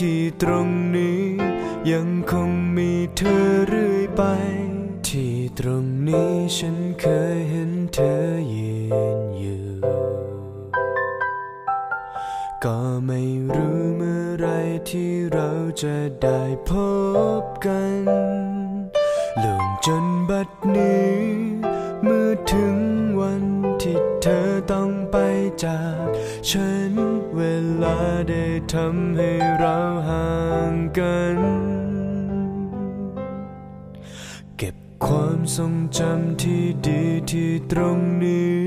ที่ตรงนี้ยังคงมีเธอเรื่อยไป ที่ตรงนี้ฉันเคยเห็นเธอยืนอยู่ ก็ไม่รู้เมื่อไรที่เราจะได้พบกันหลงจนบัดนี้ เมื่อถึงวันที่เธอต้องไปจากฉัน ลาได้ทำให้เราห่างกัน เก็บความทรงจำที่ดีที่ตรงนี้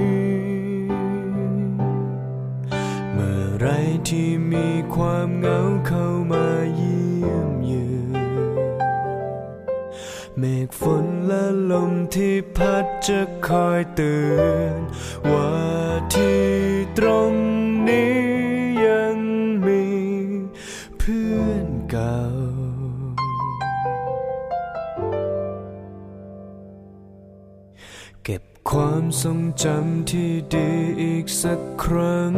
เมื่อไรที่มีความเหงาเข้ามาเยี่ยมเยือนเมฆฝนและลมที่พัดจะคอยเตือนว่า จำที่ดีอีกสักครั้ง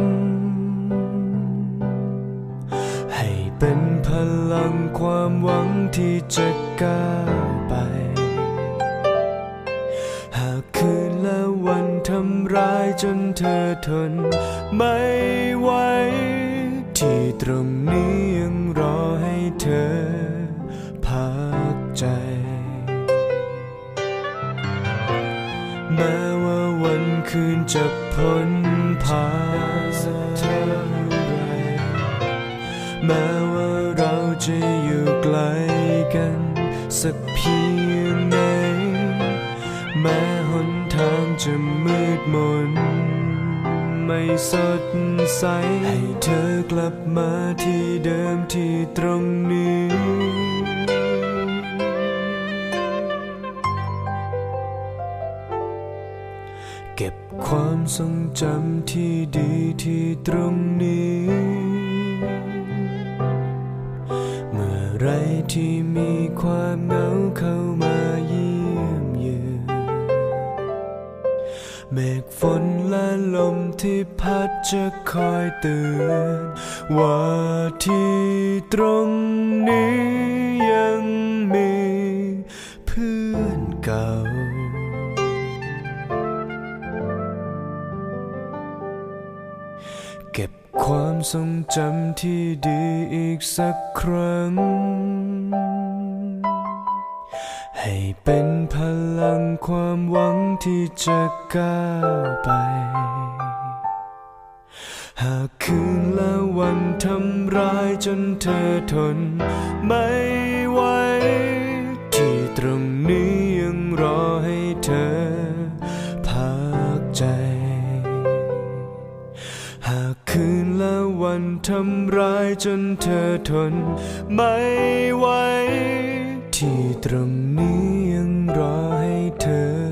ให้เป็นพลังความหวังที่จะก้าวไป หากคืนและวันทำร้ายจนเธอทนไม่ไหวที่ตรงนี้ยังรอให้เธอ คืนจะพ้นผ่านสักเท่าไรแม้ว่าเราจะอยู่ไกลกันสักเพียงไหนแม้หนทางจะมืดมน ไม่สดใส ให้เธอกลับมาที่เดิมที่ตรงนี้ ก็บความทรงจำที่ดีที่ตรงนี้ เมื่อไรที่มีความเหงาเข้ามาเยี่ยมเยือนเมฆฝนและลมที่พัดจะคอยเตือนว่าที่ตรงนี้ยังมีเพื่อนเก่า ความทรงจำที่ดีอีกสักครั้ง ให้เป็นพลังความหวังที่จะก้าวไป หากคืนและวันทำร้ายจนเธอทนไม่ไหว ทำร้ายจนเธอทนไม่ไหวที่ตรงนี้ยังรอให้เธอ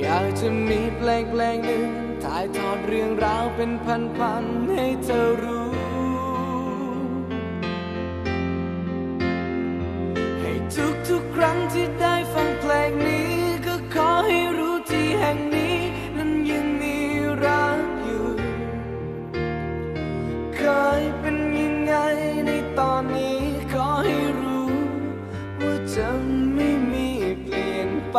อยากจะมีเพลงเพลงหนึ่งถ่ายทอดเรื่องราวเป็นพันๆให้เธอรู้ ให้ทุกๆครั้งที่ได้ฟังเพลงนี้ ก็ขอให้รู้ที่แห่งนี้ นั้นยังมีรักอยู่ เคยเป็นยังไงในตอนนี้ขอให้รู้ ว่าจะไม่มีเปลี่ยนไป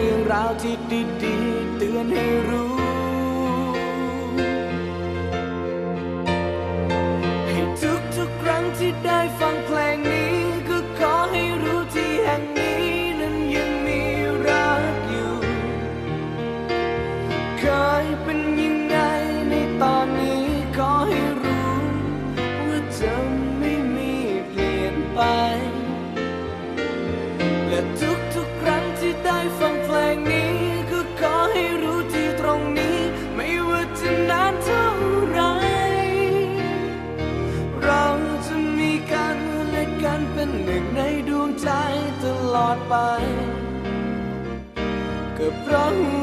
เรื่องราวที่ดีๆเตือนให้รู้ ให้ทุกทุกๆครั้งที่ได้ฟัง ก็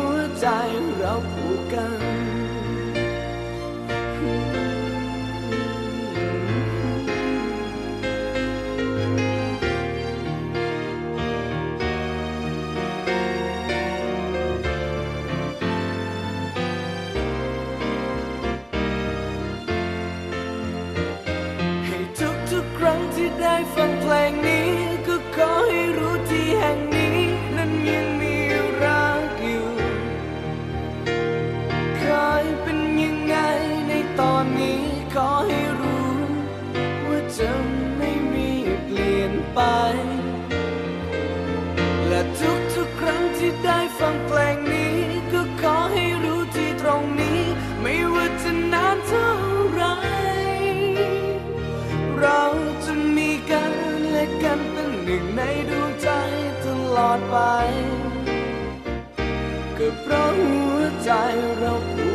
ไป และทุกๆครั้งที่ได้ฟังเพลงนี้ ก็ขอให้รู้ที่ตรงนี้ ไม่ว่าจะนานเท่าไร เราจะมีกันและกันเป็นหนึ่งในดวงใจตลอดไปก็เพราะหัวใจเราผูก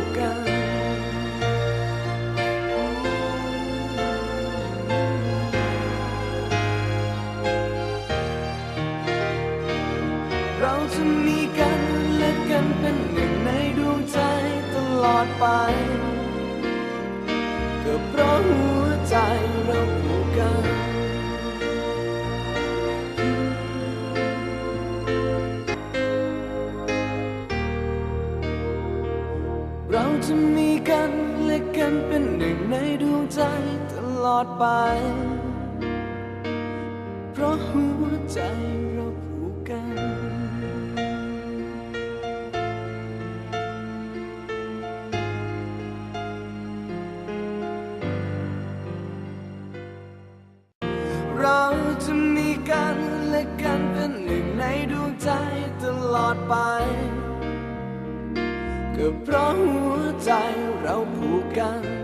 วใจเราผูกกันเราจะมีกันและกันเป็นหนึ่งในดวงใจตลอดไป เพราะหัวใจเราผูกกัน ก็เพราะหัวใจเราผูกกัน